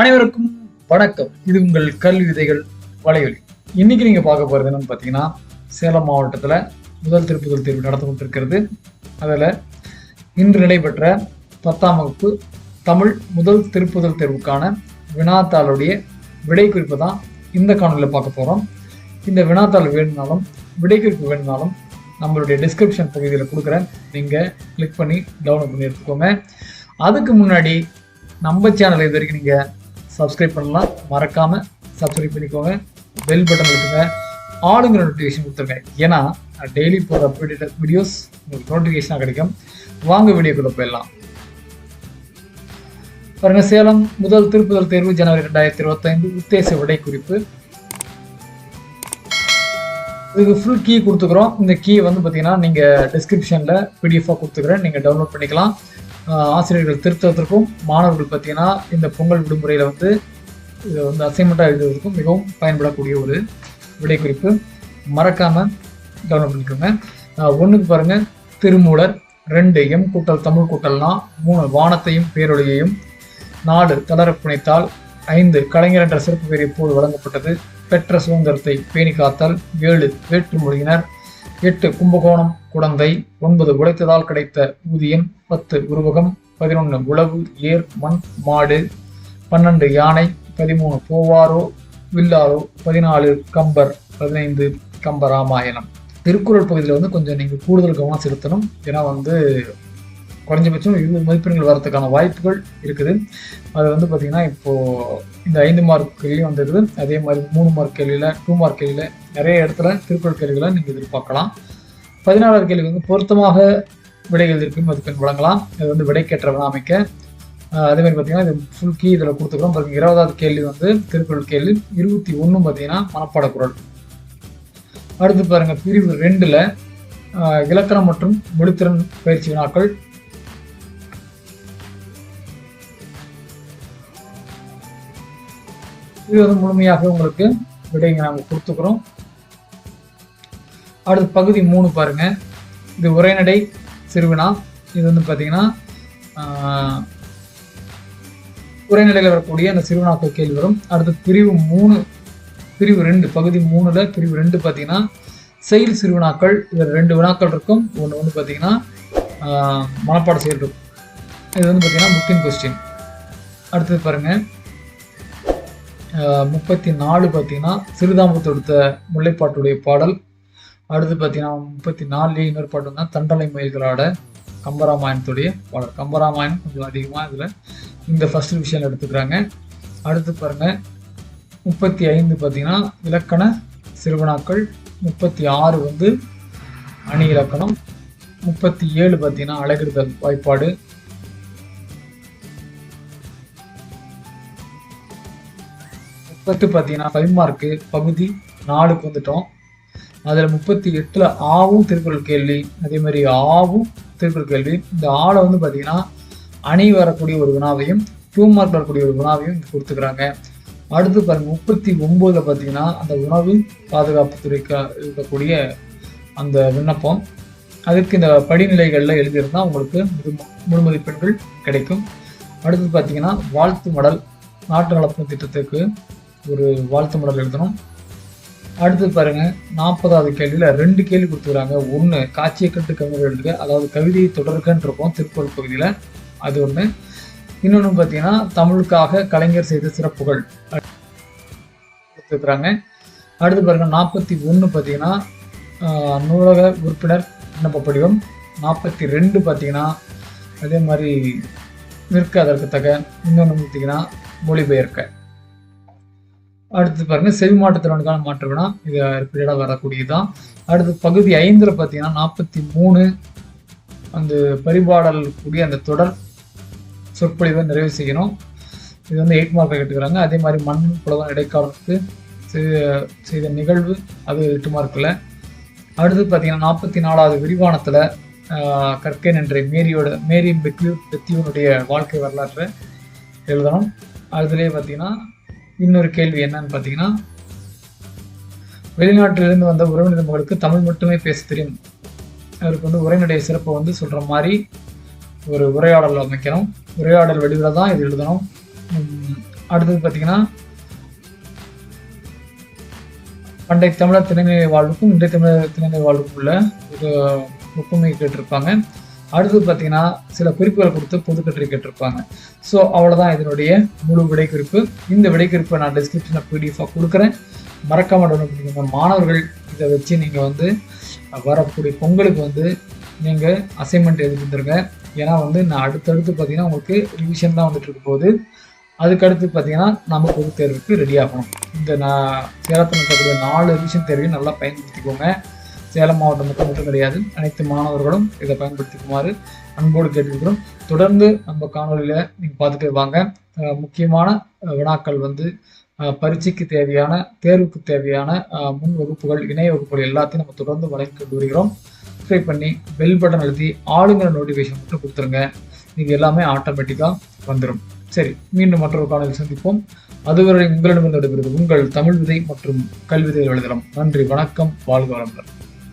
அனைவருக்கும் வணக்கம். இது உங்கள் கல்வி விதைகள் வலையொலி. இன்னைக்கு நீங்க பார்க்க போறது என்னன்னு பார்த்தீங்கன்னா சேலம் மாவட்டத்துல முதல் திருப்புதல் தேர்வு நடந்து கொண்டிருக்கிறது. அதில் இன்று நடைபெற்ற பத்தாம் வகுப்பு தமிழ் முதல் திருப்புதல் தேர்வுக்கான வினாத்தாளுடைய விடை குறிப்பு தான் இந்த காணொலியில் பார்க்க போறோம். இந்த வினாத்தாள் வேணும்னாலும் விடை குறிப்பு வேணும்னாலும் நம்மளுடைய டிஸ்கிரிப்ஷன் பகுதியில் கொடுக்குறேன் நீங்கள் கிளிக் பண்ணி டவுன்லோட் பண்ணி எடுத்துக்கோங்க. அதுக்கு முன்னாடி நம்ம சேனலை இது வரைக்கும் நீங்கள் சப்ஸ்கிரைப் பண்ணலாம். மறக்காமல் சப்ஸ்கிரைப் பண்ணிக்கோங்க. பெல் பட்டன் கொடுத்துங்க ஆளுங்கிற நோட்டிஃபிகேஷன் கொடுத்துருங்க. ஏன்னா டெய்லி போகிற அப்டேட்டட் வீடியோஸ் உங்களுக்கு நோட்டிஃபிகேஷனாக கிடைக்கும். வாங்க வீடியோக்குள்ளே போயிடலாம். பாருங்க சேலம் முதல் திருப்புதல் தேர்வு ஜனவரி ரெண்டாயிரத்தி இருபத்தைந்து உத்தேச விடை குறிப்பு. இதுக்கு ஃபுல் கீ கொடுத்துக்குறோம். இந்த கீ வந்து பார்த்தீங்கன்னா நீங்கள் டிஸ்கிரிப்ஷனில் பிடிஎஃபாக கொடுத்துக்கிறேன். நீங்கள் டவுன்லோட் பண்ணிக்கலாம். ஆசிரியர்கள் திருத்தத்திற்கும் மாணவர்கள் பார்த்தீங்கன்னா இந்த பொங்கல் விடுமுறையில் வந்து இது வந்து அசைன்மெண்ட்டாக எழுதுவதற்கும் மிகவும் பயன்படக்கூடிய ஒரு விடை குறிப்பு மறக்காமல் டவுன்லோட் பண்ணிக்கோங்க ஒன்றுக்கு பாருங்கள் திருமூலர் ரெண்டு எம் கூட்டல் தமிழ் கூட்டல்னா மூணு வானத்தையும் பேரொழியையும் நாலு தளர புனைத்தால் ஐந்து கலைஞர் என்ற சிறப்பு பெயர் இப்போது வழங்கப்பட்டது. பெற்ற சுதந்திரத்தை பேணி காத்தல் ஏழு வேற்று மொழியினர் எட்டு கும்பகோணம் குடந்தை ஒன்பது உழைத்ததால் கிடைத்த ஊதியம் பத்து உருவகம் பதினொன்று உழவு ஏர் மண் மாடு பன்னெண்டு யானை பதிமூணு போவாரோ வில்லாரோ பதினாலு கம்பர் பதினைந்து கம்பராமாயணம் திருக்குறள் பகுதியில் வந்து கொஞ்சம் நீங்கள் கூடுதல் கவனம் செலுத்தணும். ஏன்னா வந்து குறைஞ்சபட்சம் இருபது மதிப்பெண்கள் வரதுக்கான வாய்ப்புகள் இருக்குது. அது வந்து பார்த்திங்கன்னா இப்போது இந்த ஐந்து மார்க் கேள்வியும் வந்திருக்குது. அதே மாதிரி மூணு மார்க் கேள்வியில் டூ மார்க் கேள்வியில் நிறைய இடத்துல திருக்குறள் கேள்விகளை நீங்கள் எதிர்பார்க்கலாம். பதினாறாவது கேள்வி வந்து பொருத்தமாக விடைகள் எழுதியிருக்கும் மதிப்பெண் வழங்கலாம். இது வந்து விடைக்கேற்றவன அமைக்க. அதேமாதிரி அதே மாதிரி பார்த்தீங்கன்னா இது ஃபுல் கீ இதில் கொடுத்துக்கிறோம் பாருங்க இருபதாவது கேள்வி வந்து திருக்குறள் கேள்வி. இருபத்தி ஒன்று பார்த்தீங்கன்னா மனப்பாட குரல். அடுத்து பாருங்கள் பிரிவு ரெண்டில் இலக்கணம் மற்றும் மொழித்திறன் பயிற்சி வினாக்கள். இது வந்து முழுமையாக உங்களுக்கு விடைங்க நாங்கள் கொடுத்துக்கிறோம். அடுத்து பகுதி மூணு பாருங்க. இது உரைநடை சிறுவினா இது வந்து பார்த்தீங்கன்னா உரைநிலையில் வரக்கூடிய அந்த சிறுவினாக்கள் கேள்வி வரும். அடுத்து பிரிவு மூணு பிரிவு ரெண்டு பகுதி மூணுல பிரிவு ரெண்டு பார்த்தீங்கன்னா செயல் சிறுவினாக்கள் இதில் ரெண்டு வினாக்கள் இருக்கும். ஒன்று வந்து பார்த்தீங்கன்னா ஆஹ், மனப்பாட செயல் இருக்கும். இது வந்து பார்த்தீங்கன்னா முக்கியம் கொஸ்டின் அடுத்தது பாருங்கள் முப்பத்தி நாலு பார்த்தீங்கன்னா சிறுதாம்பு தொடுத்த முல்லைப்பாட்டுடைய பாடல். அடுத்து பார்த்தீங்கன்னா முப்பத்தி நாலுலேயே இன்னொரு பாட்டு வந்து தண்டலை மயில்களோட கம்பராமாயணத்துடைய பாடல். கம்பராமாயணம் கொஞ்சம் அதிகமாக இதில் இந்த ஃபர்ஸ்ட் விஷயம் எடுத்துக்கிறாங்க. அடுத்து பாருங்கள் முப்பத்தி ஐந்து பார்த்தீங்கன்னா இலக்கண சிறுவனாக்கள். முப்பத்தி ஆறு வந்து அணி இலக்கணம். முப்பத்தி ஏழு பார்த்தீங்கன்னா அழகிடுதல் வாய்ப்பாடு. முப்பத்து பார்த்தீங்கன்னா ஃபைவ் மார்க்கு பகுதி நாலுக்கு வந்துட்டோம். அதில் முப்பத்தி எட்டில் ஆவும் திருக்குறள் கேள்வி அதே மாதிரி ஆவும் திருக்குறள் கேள்வி. இந்த ஆளை வந்து பார்த்தீங்கன்னா அணி வரக்கூடிய ஒரு வினாவையும் டூ மார்க் வரக்கூடிய ஒரு வினாவையும் கொடுத்துக்கிறாங்க. அடுத்து பாருங்க முப்பத்தி ஒம்போதில் பார்த்தீங்கன்னா அந்த உணவு பாதுகாப்பு துறைக்கு இருக்கக்கூடிய அந்த விண்ணப்பம். அதுக்கு இந்த படிநிலைகளில் எழுதியிருந்தால் உங்களுக்கு முழு மதிப்பெண்கள் கிடைக்கும். அடுத்து பார்த்தீங்கன்னா வாழ்த்து மடல் நாட்டு நலப்பு திட்டத்துக்கு ஒரு வாழ்த்து மடல் எழுதணும். அடுத்து பாருங்க நாற்பதாவது கேள்வியில் ரெண்டு கேள்வி கொடுத்துக்கிறாங்க. ஒன்று காட்சியை கட்டு கவிதை எழுதுக அதாவது கவிதையை தொடர்கன்னு இருக்கும் திருக்குறள் பகுதியில். அது ஒன்று இன்னொன்று பார்த்தீங்கன்னா தமிழுக்காக கலைஞர் செய்த சிறப்புகள். கொடுத்துருக்குறாங்க அடுத்து பாருங்க நாற்பத்தி ஒன்று பார்த்தீங்கன்னா நூலக உறுப்பினர் விண்ணப்ப படிவம். நாற்பத்தி ரெண்டு பார்த்தீங்கன்னா அதே மாதிரி நிற்க அதற்கு தக இன்னொன்று பார்த்தீங்கன்னா மொழிபெயர்க்க. அடுத்து பாருங்க செவி மாற்றுத்திறனுக்கான மாற்று வினா. இது ரிப்பீட்டடாக வரக்கூடியதுதான். அடுத்து பகுதி ஐந்தில் பார்த்தீங்கன்னா நாற்பத்தி மூணு அந்த பரிபாடல் கூடிய அந்த தொடர் சொற்பொழிவை நிறைவு செய்யணும். இது வந்து எயிட் மார்க்கை கேட்டுக்கிறாங்க. அதே மாதிரி மண் புலவன் இடைக்காலத்துக்கு செய்த- செய்த நிகழ்வு அது எட்டு மார்க்கில் அடுத்து பார்த்தீங்கன்னா நாற்பத்தி நாலாவது விரிவானத்தில் கற்கேன் என்ற மேரியோட மேரி பெக்யூ பெத்தியூனுடைய வாழ்க்கை வரலாற்றை எழுதணும். அதுலேயே பார்த்தீங்கன்னா இன்னொரு கேள்வி என்னன்னு பார்த்தீங்கன்னா வெளிநாட்டிலிருந்து வந்த உறவினர் மகளுக்கு தமிழ் மட்டுமே பேச தெரியும். அவருக்கு வந்து உரைநடை சிறப்பை வந்து சொல்கிற மாதிரி ஒரு உரையாடல் அமைக்கணும். உரையாடல் வடிவில் தான் இது எழுதணும். அடுத்தது பார்த்தீங்கன்னா பண்டை தமிழர் திணைநிலை வாழ்வுக்கும் இன்றைய தமிழர் திணைநிலை வாழ்வுக்கும் உள்ள ஒரு ஒப்புமை கேட்டிருப்பாங்க. அடுத்தது பார்த்தீங்கன்னா சில குறிப்புகள் கொடுத்து பொதுக்கட்டுரை கேட்டிருப்பாங்க. ஸோ அவ்வளோதான் இதனுடைய முழு விடைக்குறிப்பு. இந்த விடைக்குறிப்பை நான் டிஸ்கிரிப்ஷனில் பிடிஎஃபாக கொடுக்குறேன். மறக்காம டவுன்லோட் பண்ணிக்கோங்க. மாணவர்கள் இதை வச்சு நீங்கள் வந்து வரக்கூடிய பொங்கலுக்கு வந்து நீங்கள் அசைன்மெண்ட் எழுதி தந்துருங்க. ஏன்னா வந்து நான் அடுத்தடுத்து பார்த்தீங்கன்னா உங்களுக்கு ரிவிஷன் தான் வந்துட்டு இருக்க போகுது. அதுக்கடுத்து பார்த்தீங்கன்னா நம்ம பொது தேர்வுக்கு ரெடி ஆகணும். இந்த நான் சேலத்தில் இருக்கக்கூடிய நாலு ரிவிஷன் தேர்வையும் நல்லா பயன்படுத்திக்கோங்க. சேலம் மாவட்டம் மட்டும் மட்டும் கிடையாது. அனைத்து மாணவர்களும் இதை பயன்படுத்திக்குமாறு அன்போடு கேட்டுக்கிறோம் தொடர்ந்து நம்ம காணொலியில் நீங்கள் பார்த்துட்டே வாங்க. முக்கியமான வினாக்கள் வந்து பரீட்சைக்கு தேவையான தேர்வுக்கு தேவையான முன் வகுப்புகள் இணைய வகுப்புகள் எல்லாத்தையும் நம்ம தொடர்ந்து வழங்கி கொண்டு வருகிறோம். சப்ஸ்கிரைப் பண்ணி பெல் பட்டன் அழுத்தி ஆளுங்கிற நோட்டிஃபிகேஷன் மட்டும் கொடுத்துருங்க. நீங்கள் எல்லாமே ஆட்டோமேட்டிக்காக வந்துடும் சரி மீண்டும் மற்றொரு காணொலி சந்திப்போம். அதுவரை உங்களிடமிருந்து விடைபெறுவது உங்கள் தமிழ் விதை மற்றும் கல்விதை எழுதலாம் நன்றி வணக்கம் வாழ்க வளமுடன்.